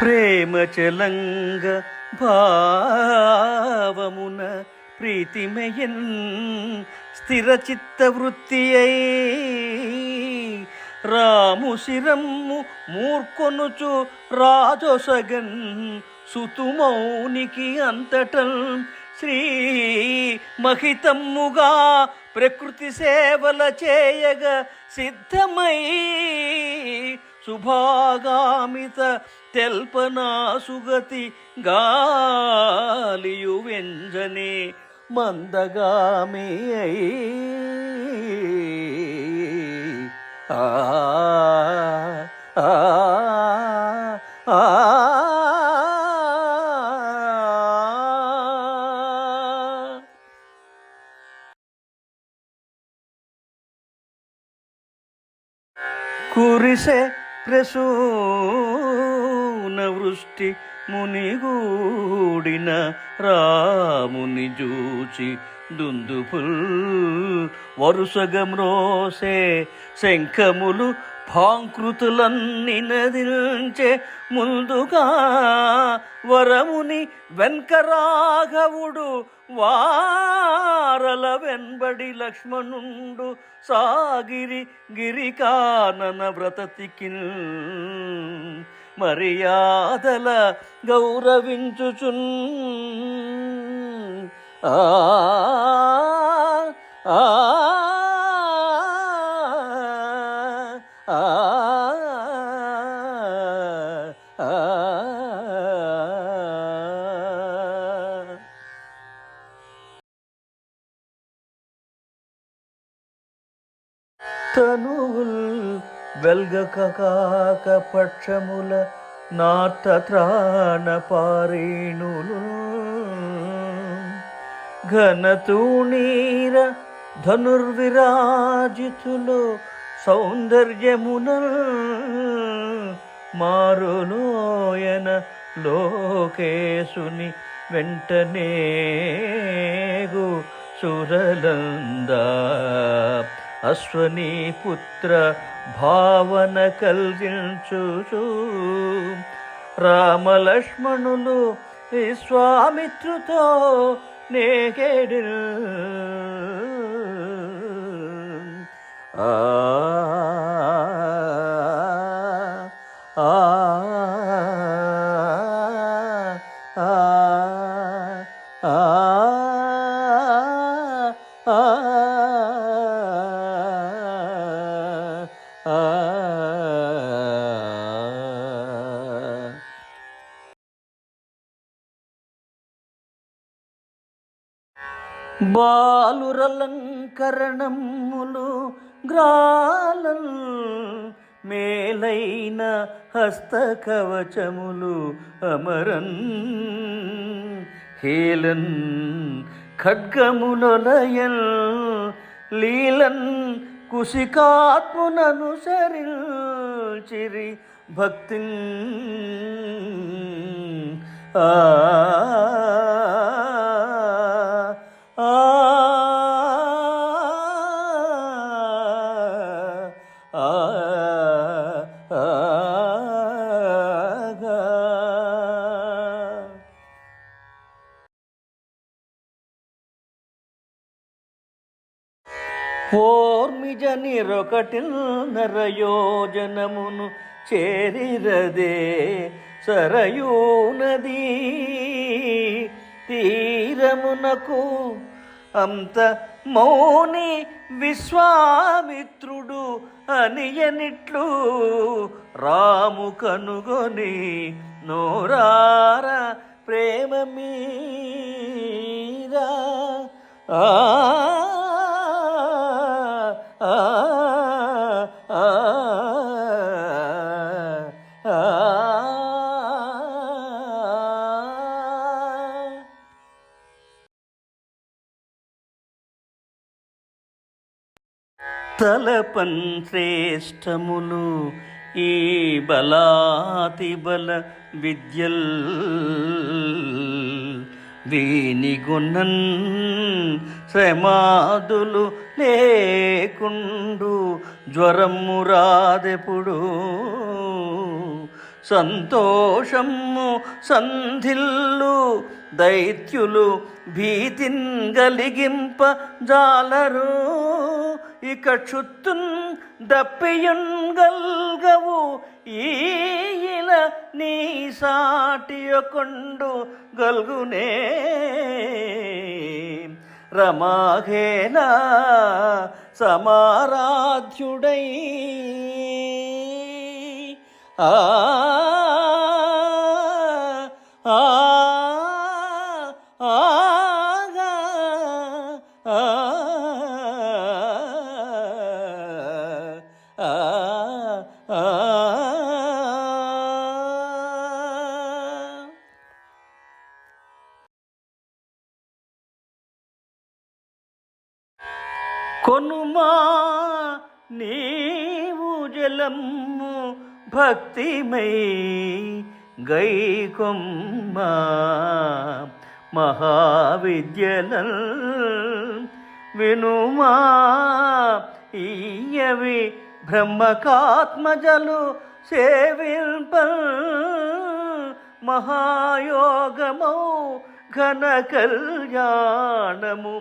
ప్రేమ చలంగ భావమున ప్రీతిమయన్ స్థిరచిత్త వృత్తి అయి రాము శిరమ్ము మూర్కొనుచు రాజొసగన్ సుతుమౌనికి అంతటం శ్రీ మహితమ్ముగా ప్రకృతి సేవల చేయగ సిద్ధమై శుభాగామిత తెల్పనా సుగతి గాలియు వెంజనే మందగామి అయి ఆ ఆ ఆ ప్రసూన వృష్టి మునిగూడిన రాముని జూచి దుందుపుల్ వరుసగమ్రోసే శంఖములు పాంకృతులన్నీనదించే ముందుగా వరముని వెంకరాఘవుడు వారల వెంబడి లక్ష్మణుండు సాగిరి గిరికానన వ్రతతికిన్. మర్యాదల గౌరవించుచున్. ఆ ఆ. తనువుల్ వెల్గక కాక పక్షముల నాట త్రాణ పారేణులు ఘనతూణీర ధనుర్విరాజితులు సౌందర్యమున మారులోయన లోకేశుని వెంటనేగు సురలంద. అశ్వనీ పుత్ర భావన కలిగించుచు రామలక్ష్మణులు విశ్వామిత్రుతో నేకేడు ఆ బాలురలంకరణములు గ్రాలం మేలైన హస్తకవచములు అమరన్ హేలన్ ఖడ్గములయన్ లీలన్ కుశికాత్మునను చిరి భక్తి ఆ ఓర్మిజ నిరొకటి నరయోజనమును చేరిరదే సరయూ నదీ తీరమునకు అంత మౌని విశ్వామిత్రుడు అనియనిట్లు రాము కనుగొని నోరార ప్రేమ మీరా తలపన్ శ్రేష్టములు ఈ బలాతి బల విద్యల్ వీనిగుణన్ శ్రమాదులు లేకుండు జ్వరము రాదెప్పుడు. సంతోషము సంధిల్లు దైత్యులు భీతిన్ గలిగింప జాలరు. இகச்சுத்தும் ದಪ್ಪಿಯುನ್ಗಲ್ಗವು ಈಗಿಲ ನೀ ಸಾಟಿಯಕೊಂಡು ಗಲ್ಗುನೇ ರಮಾಘೇನ ಸಮಾರಾಧ್ಯುಡೈ ಆ ఆ ಆ నీవు భక్తిమై గైకొమ్మ మహావిద్యల వినుమా ఈయవి బ్రహ్మకాత్మజలు సేవింప మహాయోగమౌ ఘన కళ్యాణము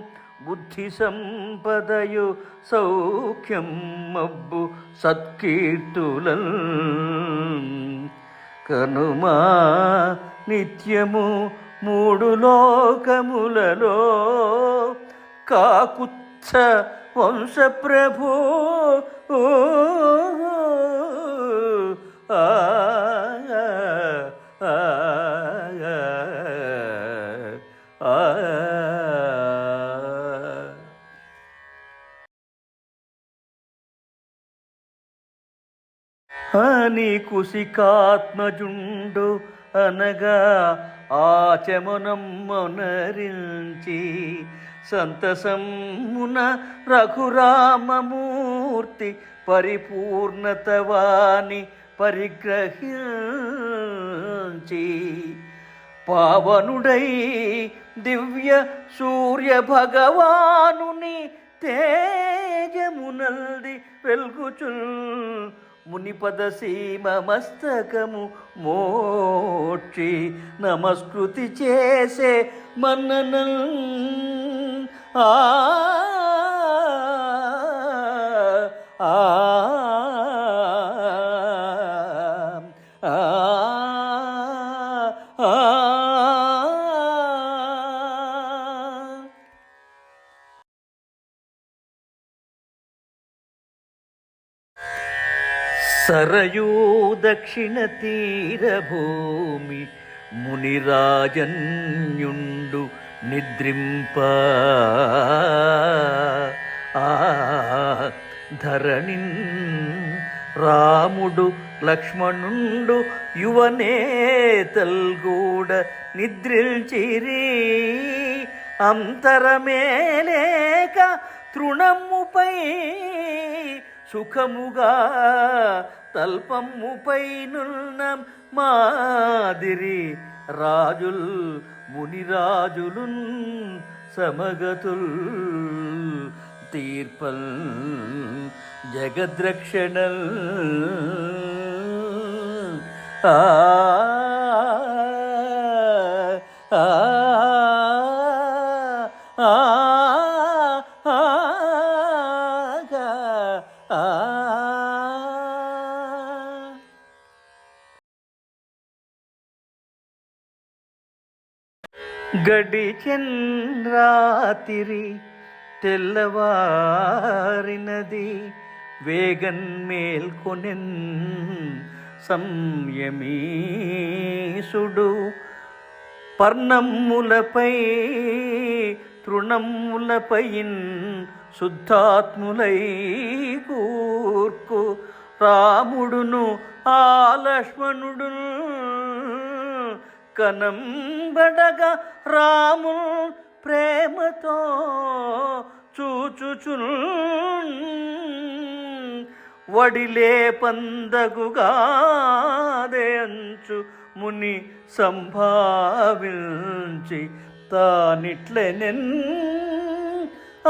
బుద్ధి సంపదయు సౌఖ్యం మబ్బు సత్కీర్తుల కనుమా నిత్యము మూడు లోకములలో కాకుత్స వంశప్రభు. ఆ. అని కుశికాత్మజుండు అనగా ఆచమునమ్మనరించి సంతసమున రఘురామమూర్తి పరిపూర్ణతవాని పరిగ్రహించి. పావనుడై దివ్య సూర్య భగవానుని తేజమునల్ది వెల్గుచుల్ మునిపద సీమ మస్తకము మోక్షి నమస్కృతి చేసే మన్ననల్. ఆ ఆ. సరయూ దక్షిణ తీరభూమి మునిరాజన్యుండు నిద్రింప. ఆ ధరణిన్ రాముడు లక్ష్మణుండు యువనేతల్గూడ నిద్రిల్చిరి. అంతరమేలేక తృణముపై సుఖముగా తల్పముపై నున్న మాదిరి రాజుల్ మునిరాజులున్ సమగతుల్ తీర్పల్ జగద్రక్షణల్ ఆ ఆ ఆ గడిచెన్ రాతిరి తెల్లవారినది వేగన్ మేల్కొనెన్ సంయమీసుడు. పర్ణమ్ములపై తృణములపైన్ శుద్ధాత్ములై కూర్కు రాముడును ఆ లక్ష్మణుడును కనంబడగా రాము ప్రేమతో చూచుచును. వడిలే పందగుగాదే అంచు ముని సంభావించి తానిట్లెనెన్. ఆ ఆ